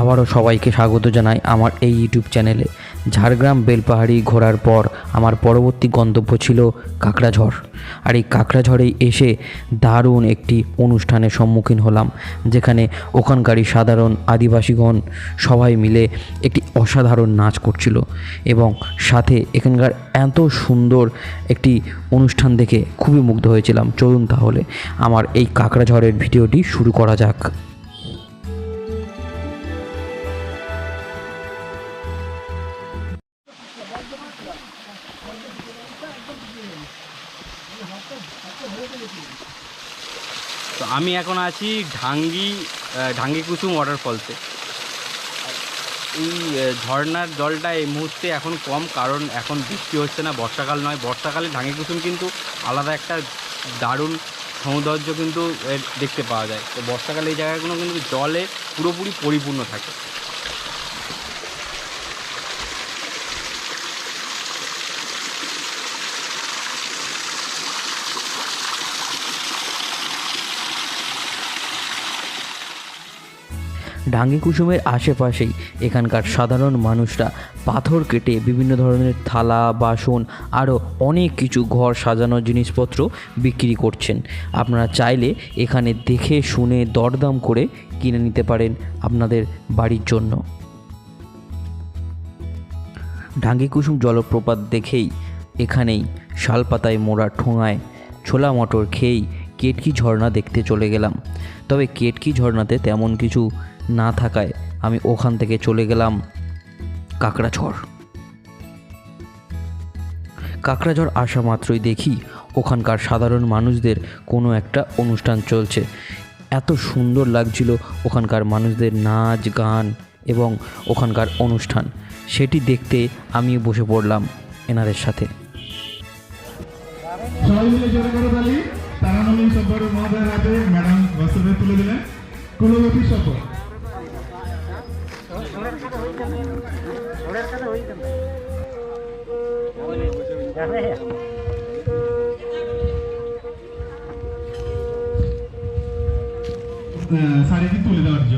আবারও সবাইকে স্বাগত জানাই আমার এই ইউটিউব চ্যানেলে। ঝাড়গ্রাম বেলপাহাড়ি ঘোরার পর আমার পরবর্তী গন্তব্য ছিল কাঁকড়াঝড়। আর এই কাকড়াঝড়েই এসে দারুণ একটি অনুষ্ঠানের সম্মুখীন হলাম, যেখানে ওখানকারই সাধারণ আদিবাসীগণ সবাই মিলে একটি অসাধারণ নাচ করছিল এবং সাথে এখানকার এত সুন্দর একটি অনুষ্ঠান দেখে খুবই মুগ্ধ হয়েছিলাম। চলুন তাহলে আমার এই কাঁকড়াঝড়ের ভিডিওটি শুরু করা যাক। তো আমি এখন আছি ঢাঙ্গি ঢাঙ্গি কুসুম ওয়াটারফলসে এই আহ, ঝর্ণার জলটা এই মুহূর্তে এখন কম কারণ এখন বৃষ্টি হচ্ছে না বর্ষাকাল নয়। বর্ষাকালে ঢাঙ্গি কুসুম কিন্তু আলাদা একটা দারুণ সৌন্দর্য কিন্তু দেখতে পাওয়া যায়। তো বর্ষাকালে এই জায়গাগুলো কিন্তু জলে পুরোপুরি পরিপূর্ণ থাকে। ডাঙ্গি কুসুমের আশেপাশেই এখানকার সাধারণ মানুষরা পাথর কেটে বিভিন্ন ধরনের থালা, বাসন, আরও অনেক কিছু ঘর সাজানোর জিনিসপত্র বিক্রি করছেন। আপনারা চাইলে এখানে দেখে, শুনে দরদাম করে কিনে নিতে পারেন আপনাদের বাড়ির জন্য। ডাঙ্গি কুসুম জলপ্রপাত দেখেই এখানেই শালপাতায় মোড়া ঠোঙায় ছোলা মটর খেয়েই কেটকি ঝর্ণা দেখতে চলে গেলাম। তবে কেটকি ঝর্ণাতে তেমন কিছু না থাকায় আমি ওখান থেকে চলে গেলাম কাঁকড়াঝড়। কাঁকড়াঝড় আসা মাত্রই দেখি ওখানকার সাধারণ মানুষদের কোনো একটা অনুষ্ঠান চলছে। এত সুন্দর লাগছিল ওখানকার মানুষদের নাচ, গান এবং ওখানকার অনুষ্ঠান। সেটি দেখতে আমি বসে পড়লাম এনাদের সাথে। ম্যাডাম তুলে দিলেন। সব্বর আহ, শাড়িটি তুলে দেওয়ার জন্য কুলবতী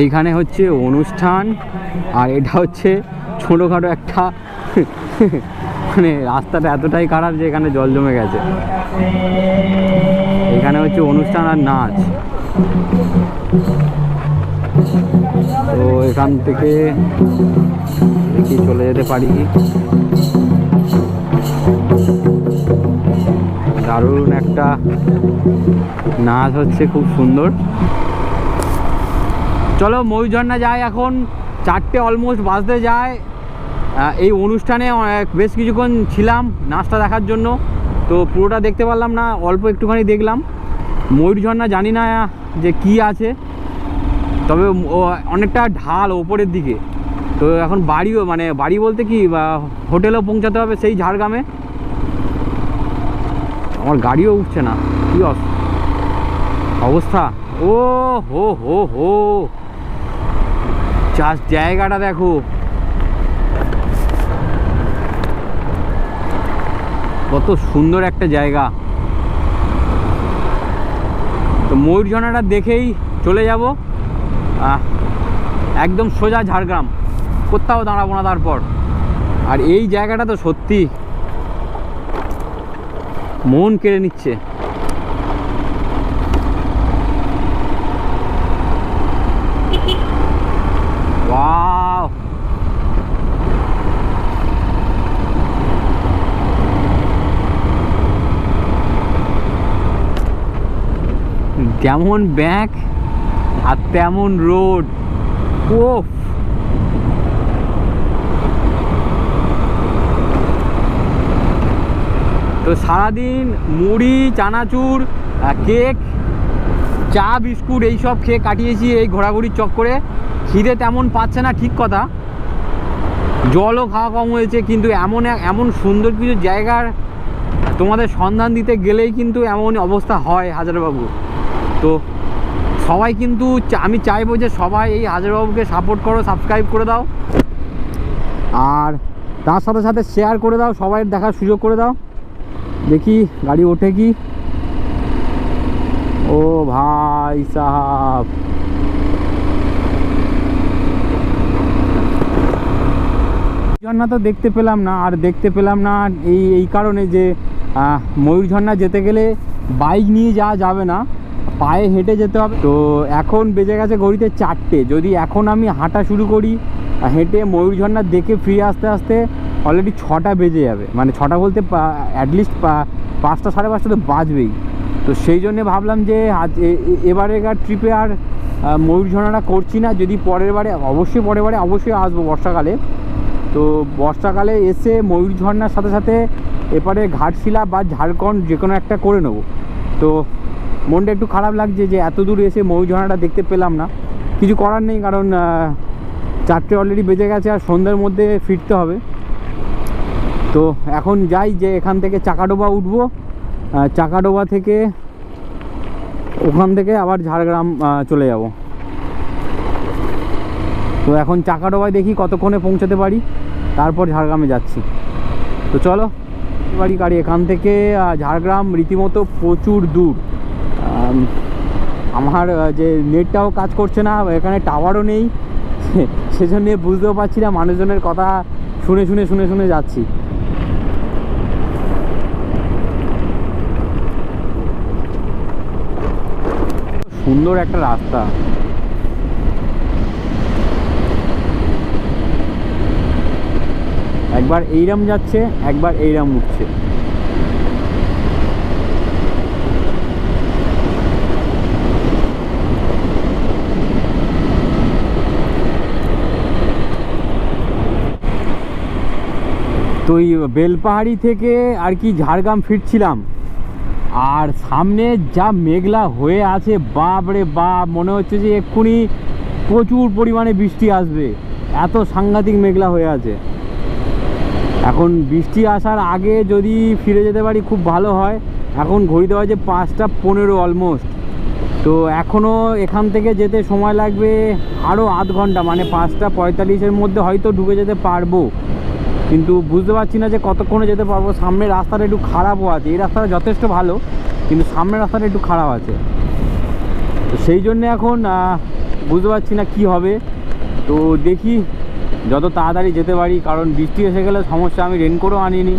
এইখানে হচ্ছে অনুষ্ঠান, আর এটা হচ্ছে ছোটোখাটো একটা মানে রাস্তাটা এতটাই খারাপ যে এখানে জল জমে গেছে। এখানে হচ্ছে অনুষ্ঠান আর নাচ। তো এখান থেকে দেখি চলে যেতে পারি। দারুণ একটা নাচ হচ্ছে, খুব সুন্দর। চলো ময়ূরঝর্ণা যায় এখন। চারটে অলমোস্ট বাজতে যায়। এই অনুষ্ঠানে বেশ কিছুক্ষণ ছিলাম নাচটা দেখার জন্য। তো পুরোটা দেখতে পারলাম না, অল্প একটুখানি দেখলাম। ময়ূরঝর্ণা জানি না যে কি আছে। তবে অনেকটা ঢাল ওপরের দিকে। তো এখন বাড়িও মানে বাড়ি বলতে কি হোটেলেও পৌঁছাতে হবে সেই ঝাড়গ্রামে। আমার গাড়িও উঠছে না, কী অবস্থা। ও, হো হো হো। চাষ জায়গাটা দেখো। কত সুন্দর একটা জায়গা। তো ময়ূরঝর্ণাটা দেখেই চলে যাব। একদম সোজা ঝাড়গ্রাম। কোথাও দাঁড়াবো না তারপর। আর এই জায়গাটা তো সত্যি মন কেড়ে নিচ্ছে। যেমন ব্যাগ আর তেমন রোড। ওফ তো সারাদিন মুড়ি, চানাচুর কেক, চা, বিস্কুট, এইসব খেয়ে কাটিয়েছি এই ঘোরাঘুরির চক্করে। খিদে তেমন পাচ্ছে না, ঠিক কথা। জলও খাওয়া কম হয়েছে, কিন্তু এমন এমন সুন্দর কিছু জায়গার তোমাদের সন্ধান দিতে গেলেই কিন্তু এমন অবস্থা হয় হাজারবাবু। তো সবাই কিন্তু আমি চাইব যে সবাই এই হাজারবাবুকে সাপোর্ট করো সাবস্ক্রাইব করে দাও। আর তার সাথে সাথে শেয়ার করে দাও সবাই দেখার সুযোগ করে দাও। দেখি গাড়ি ওঠে কি? ও ভাই সাহাব। ঝর্ণা তো দেখতে পেলাম না, আর দেখতে পেলাম না এই এই কারণে যে ময়ূর ঝর্ণা যেতে গেলে বাইক নিয়ে যাওয়া যাবে না। পায়ে হেঁটে যেতে হবে। তো এখন বেজে গেছে ঘড়িতে চারটে। যদি এখন আমি হাঁটা শুরু করি, হেঁটে ময়ূর ঝর্ণা দেখে ফিরে আসতে আসতে অলরেডি ছটা বেজে যাবে। মানে ছটা বলতে অ্যাটলিস্ট পাঁচটা, সাড়ে পাঁচটা তো বাজবেই। তো সেই জন্যে ভাবলাম যে আজ এবারেকার ট্রিপে আর ময়ূর ঝর্ণাটা করছি না। যদি পরের বারে, অবশ্যই পরের বারে, অবশ্যই আসব বর্ষাকালে। তো বর্ষাকালে এসে ময়ূর ঝর্ণার সাথে সাথে এপারে ঘাটশিলা বা ঝাড়খণ্ড যে কোনো একটা করে নেব। তো মনটা একটু খারাপ লাগছে যে এত দূর এসে ময়ূর ঝর্ণাটা দেখতে পেলাম না। কিছু করার নেই, কারণ চারটে অলরেডি বেজে গেছে আর সন্ধ্যের মধ্যে ফিরতে হবে। তো এখন যাই, যে এখান থেকে চাকাডোবা উঠবো। চাকাডোবা থেকে ওখান থেকে আবার ঝাড়গ্রাম চলে যাব। তো এখন চাকাডোবায় দেখি কতক্ষণে পৌঁছাতে পারি, তারপর ঝাড়গ্রামে যাচ্ছি। তো চলো বাড়ি গাড়ি এখান থেকে ঝাড়গ্রাম রীতিমতো প্রচুর দূর। আমার যে নেটটাও কাজ করছে না, এখানে টাওয়ারও নেই। সেজন্য বুঝতেও পারছি না মানুষজনের কথা শুনে শুনে শুনে শুনে যাচ্ছি। সুন্দর একটা রাস্তা। একবার এইরাম যাচ্ছে, একবার এইরাম উঠছে। তো এই বেলপাহাড়ি থেকে আর কি ঝাড়গ্রাম ফিরছিলাম। আর সামনে যা মেঘলা হয়ে আছে বাপ রে বাপ, মনে হচ্ছে যে এক্ষুনি প্রচুর পরিমাণে বৃষ্টি আসবে। এত সাংঘাতিক মেঘলা হয়ে আছে। এখন বৃষ্টি আসার আগে যদি ফিরে যেতে পারি খুব ভালো হয়। এখন ঘড়িতে বাজে পাঁচটা পনেরো অলমোস্ট তো এখনও এখান থেকে যেতে সময় লাগবে আরও আধ ঘণ্টা মানে পাঁচটা পঁয়তাল্লিশের মধ্যে হয়তো ঢুকে যেতে পারব। কিন্তু বুঝতে পারছি না যে কতক্ষণে যেতে পারব। সামনের রাস্তাটা একটু খারাপও আছে। এই রাস্তাটা যথেষ্ট ভালো, কিন্তু সামনের রাস্তাটা একটু খারাপ আছে। তো সেই জন্য এখন বুঝতে পারছি না কি হবে। তো দেখি, যত তাড়াতাড়ি যেতে পারি, কারণ বৃষ্টি এসে গেলে সমস্যা, আমি রেনকোটও আনিনি।